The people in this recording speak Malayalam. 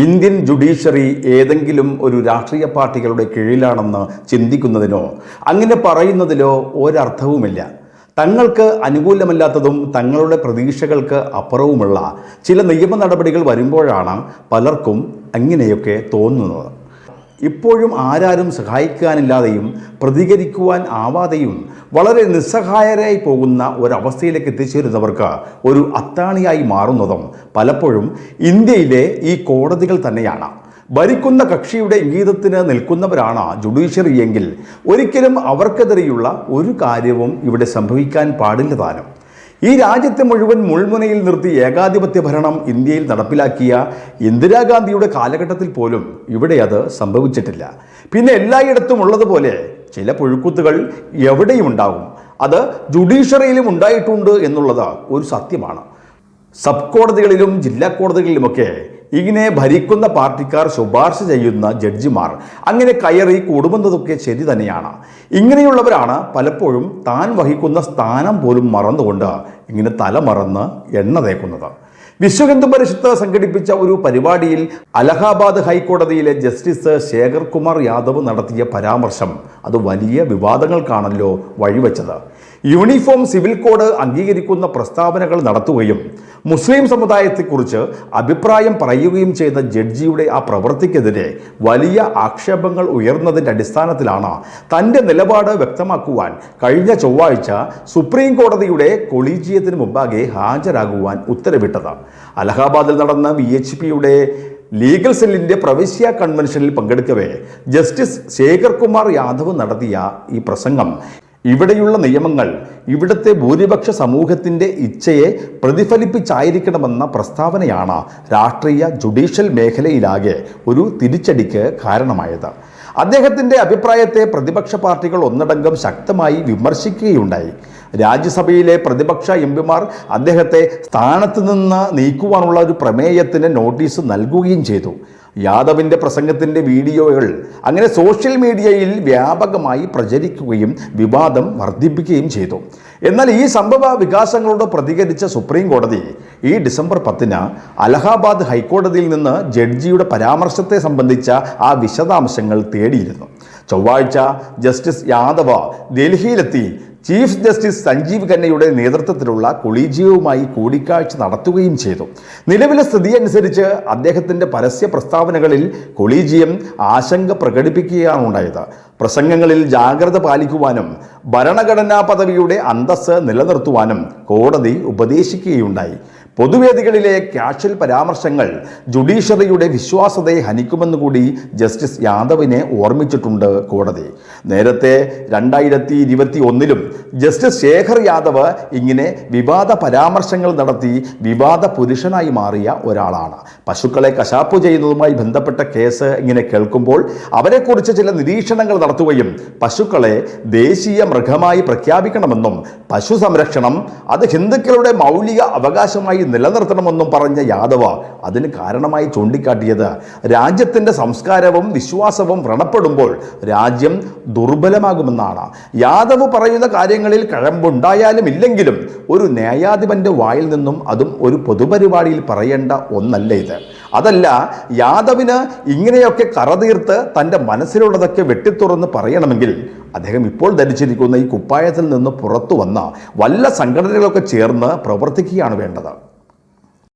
ഇന്ത്യൻ ജുഡീഷ്യറി ഏതെങ്കിലും ഒരു രാഷ്ട്രീയ പാർട്ടികളുടെ കീഴിലാണെന്ന് ചിന്തിക്കുന്നതിനോ അങ്ങനെ പറയുന്നതിലോ ഒരർത്ഥവുമില്ല. തങ്ങൾക്ക് അനുകൂലമല്ലാത്തതും തങ്ങളുടെ പ്രതീക്ഷകൾക്ക് അപ്പുറവുമുള്ള ചില നിയമ നടപടികൾ വരുമ്പോഴാണ് പലർക്കും അങ്ങനെയൊക്കെ തോന്നുന്നത്. ഇപ്പോഴും ആരാരും സഹായിക്കാനില്ലാതെയും പ്രതികരിക്കുവാൻ ആവാതെയും വളരെ നിസ്സഹായരായി പോകുന്ന ഒരവസ്ഥയിലേക്ക് എത്തിച്ചേരുന്നവർക്ക് ഒരു അത്താണിയായി മാറുന്നതും പലപ്പോഴും ഇന്ത്യയിലെ ഈ കോടതികൾ തന്നെയാണ്. ഭരിക്കുന്ന കക്ഷിയുടെ ഇംഗീതത്തിന് നിൽക്കുന്നവരാണ് ജുഡീഷ്യറി എങ്കിൽ ഒരിക്കലും അവർക്കെതിരെയുള്ള ഒരു കാര്യവും ഇവിടെ സംഭവിക്കാൻ പാടില്ല താനും. ഈ രാജ്യത്തെ മുഴുവൻ മുൾമുനയിൽ നിർത്തി ഏകാധിപത്യ ഭരണം ഇന്ത്യയിൽ നടപ്പിലാക്കിയ ഇന്ദിരാഗാന്ധിയുടെ കാലഘട്ടത്തിൽ പോലും ഇവിടെ അത് സംഭവിച്ചിട്ടില്ല. പിന്നെ എല്ലായിടത്തും ഉള്ളതുപോലെ ചില പുഴുക്കുത്തുകൾ എവിടെയും ഉണ്ടാകും. അത് ജുഡീഷ്യറിയിലും ഉണ്ടായിട്ടുണ്ട് എന്നുള്ളത് ഒരു സത്യമാണ്. സബ് കോടതികളിലും ജില്ലാ കോടതികളിലുമൊക്കെ ഇങ്ങനെ ഭരിക്കുന്ന പാർട്ടിക്കാർ ശുപാർശ ചെയ്യുന്ന ജഡ്ജിമാർ അങ്ങനെ കയറി കൂടുമെന്നതൊക്കെ ശരി തന്നെയാണ്. ഇങ്ങനെയുള്ളവരാണ് പലപ്പോഴും താൻ വഹിക്കുന്ന സ്ഥാനം പോലും മറന്നുകൊണ്ട് ഇങ്ങനെ തല മറന്ന് എണ്ണ തേക്കുന്നത് വിശ്വഹിന്ദു പരിഷത്ത് സംഘടിപ്പിച്ച ഒരു പരിപാടിയിൽ അലഹാബാദ് ഹൈക്കോടതിയിലെ ജസ്റ്റിസ് ശേഖർ കുമാർ യാദവ് നടത്തിയ പരാമർശം. അത് വലിയ വിവാദങ്ങൾക്കാണല്ലോ വഴിവെച്ചത്. യൂണിഫോം സിവിൽ കോഡ് അംഗീകരിക്കുന്ന പ്രസ്താവനകൾ നടത്തുകയും മുസ്ലിം സമുദായത്തെക്കുറിച്ച് അഭിപ്രായം പറയുകയും ചെയ്ത ജഡ്ജിയുടെ ആ പ്രവൃത്തിക്കെതിരെ വലിയ ആക്ഷേപങ്ങൾ ഉയർന്നതിന്റെ അടിസ്ഥാനത്തിലാണ് തന്റെ നിലപാട് വ്യക്തമാക്കുവാൻ കഴിഞ്ഞ ചൊവ്വാഴ്ച സുപ്രീം കോടതിയുടെ കൊളീജിയത്തിന് മുമ്പാകെ ഹാജരാകുവാൻ ഉത്തരവിട്ടത്. അലഹാബാദിൽ നടന്ന വി എച്ച് പിയുടെ ലീഗൽ സെല്ലിന്റെ പ്രവിശ്യ കൺവെൻഷനിൽ പങ്കെടുക്കവേ ജസ്റ്റിസ് ശേഖർ കുമാർ യാദവ് നടത്തിയ ഈ പ്രസംഗം. ഇവിടെയുള്ള നിയമങ്ങൾ ഇവിടുത്തെ ഭൂരിപക്ഷ സമൂഹത്തിന്റെ ഇച്ഛയെ പ്രതിഫലിപ്പിച്ചായിരിക്കണമെന്ന പ്രസ്താവനയാണ് രാഷ്ട്രീയ ജുഡീഷ്യൽ മേഖലയിലാകെ ഒരു തിരിച്ചടിക്ക് കാരണമായത്. അദ്ദേഹത്തിന്റെ അഭിപ്രായത്തെ പ്രതിപക്ഷ പാർട്ടികൾ ഒന്നടങ്കം ശക്തമായി വിമർശിക്കുകയുണ്ടായി. രാജ്യസഭയിലെ പ്രതിപക്ഷ എം പിമാർ അദ്ദേഹത്തെ സ്ഥാനത്ത് നിന്ന് നീക്കുവാനുള്ള ഒരു പ്രമേയത്തിന് നോട്ടീസ് നൽകുകയും ചെയ്തു. യാദവിന്റെ പ്രസംഗത്തിന്റെ വീഡിയോകൾ അങ്ങനെ സോഷ്യൽ മീഡിയയിൽ വ്യാപകമായി പ്രചരിക്കുകയും വിവാദം വർദ്ധിപ്പിക്കുകയും ചെയ്തു. എന്നാൽ ഈ സംഭവ വികാസങ്ങളോട് പ്രതികരിച്ച സുപ്രീം കോടതി ഈ ഡിസംബർ പത്തിന് അലഹാബാദ് ഹൈക്കോടതിയിൽ നിന്ന് ജഡ്ജിയുടെ പരാമർശത്തെ സംബന്ധിച്ച ആ വിശദാംശങ്ങൾ തേടിയിരുന്നു. ചൊവ്വാഴ്ച ജസ്റ്റിസ് യാദവ് ഡൽഹിയിലെത്തി. ചീഫ് ജസ്റ്റിസ് സഞ്ജീവ് ഖന്നയുടെ നേതൃത്വത്തിലുള്ള കൊളീജിയവുമായി കൂടിക്കാഴ്ച നടത്തുകയും ചെയ്തു. നിലവിലെ സ്ഥിതി അനുസരിച്ച് അദ്ദേഹത്തിന്റെ പരസ്യ പ്രസ്താവനകളിൽ കൊളീജിയം ആശങ്ക പ്രകടിപ്പിക്കുകയാണ് ഉണ്ടായത്. പ്രസംഗങ്ങളിൽ ജാഗ്രത പാലിക്കുവാനും ഭരണഘടനാ പദവിയുടെ അന്തസ്സ് നിലനിർത്തുവാനും കോടതി ഉപദേശിക്കുകയുണ്ടായി. പൊതുവേദികളിലെ കാഷ്വൽ പരാമർശങ്ങൾ ജുഡീഷ്യറിയുടെ വിശ്വാസതയെ ഹനിക്കുമെന്ന് കൂടി ജസ്റ്റിസ് യാദവിനെ ഓർമ്മിച്ചിട്ടുണ്ട് കോടതി. നേരത്തെ രണ്ടായിരത്തി ഇരുപത്തി ഒന്നിലും ജസ്റ്റിസ് ശേഖർ യാദവ് ഇങ്ങനെ വിവാദ പരാമർശങ്ങൾ നടത്തി വിവാദ പുരുഷനായി മാറിയ ഒരാളാണ്. പശുക്കളെ കശാപ്പ് ചെയ്യുന്നതുമായി ബന്ധപ്പെട്ട കേസ് ഇങ്ങനെ കേൾക്കുമ്പോൾ അവരെക്കുറിച്ച് ചില നിരീക്ഷണങ്ങൾ നടത്തുകയും പശുക്കളെ ദേശീയ മൃഗമായി പ്രഖ്യാപിക്കണമെന്നും പശു സംരക്ഷണം അത് ഹിന്ദുക്കളുടെ മൗലിക അവകാശമായി നിലനിർത്തണമെന്നും പറഞ്ഞ യാദവ അതിന് കാരണമായി ചൂണ്ടിക്കാട്ടിയത്. രാജ്യത്തിന്റെ സംസ്കാരവും വിശ്വാസവും വ്രണപ്പെടുമ്പോൾ രാജ്യം ദുർബലമാകുമെന്നാണ്. യാദവ് പറയുന്ന കാര്യങ്ങളിൽ കഴമ്പുണ്ടായാലും ഇല്ലെങ്കിലും ഒരു ന്യായാധിപന്റെ വായിൽ നിന്നും അതും ഒരു പൊതുപരിപാടിയിൽ പറയേണ്ട ഒന്നല്ല ഇത്. അതല്ല യാദവിന് ഇങ്ങനെയൊക്കെ കറതീർത്ത് തന്റെ മനസ്സിലുള്ളതൊക്കെ വെട്ടിത്തുറന്ന് പറയണമെങ്കിൽ അദ്ദേഹം ഇപ്പോൾ ധരിച്ചിരിക്കുന്ന ഈ കുപ്പായത്തിൽ നിന്ന് പുറത്തു വന്ന വല്ല സംഘടനകളൊക്കെ ചേർന്ന് പ്രവർത്തിക്കുകയാണ് വേണ്ടത്.